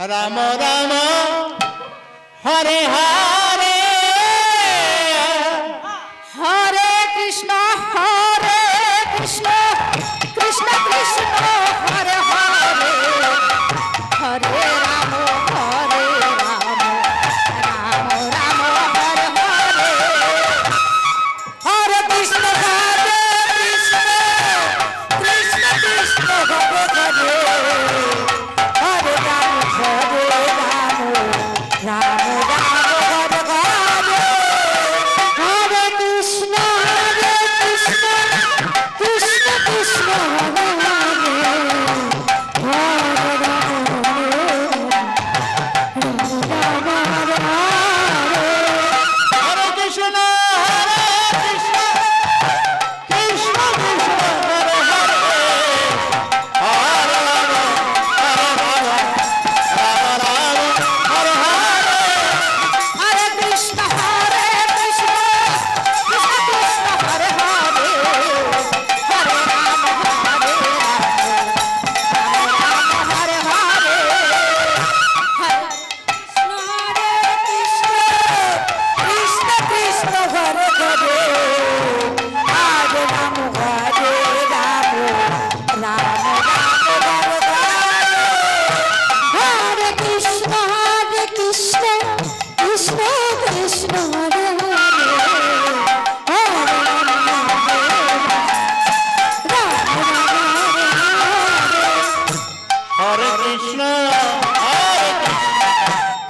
রাম রাম হরে হরে।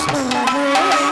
সারা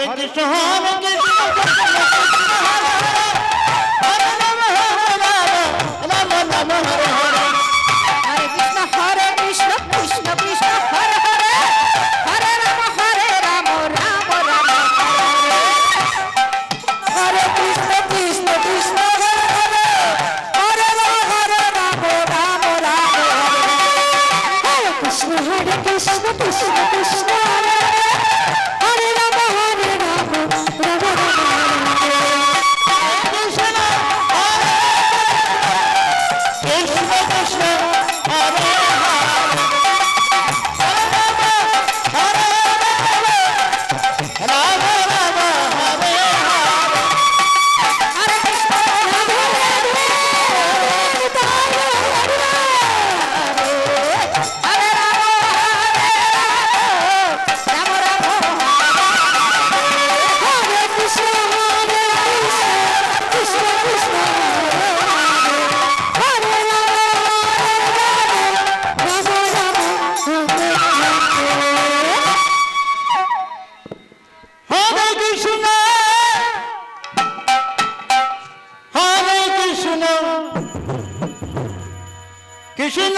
হরে কৃষ্ণ হরে কৃষ্ণ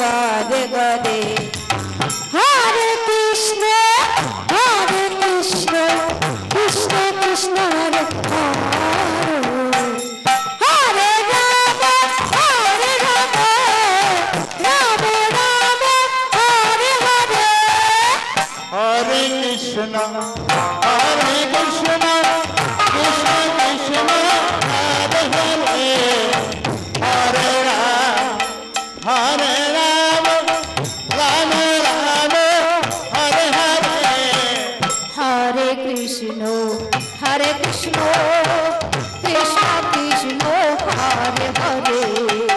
গরে গরে হরে কৃষ্ণ হরে কৃষ্ণ কৃষ্ণ কৃষ্ণ হরে। হরে কৃষ্ণ হরে রে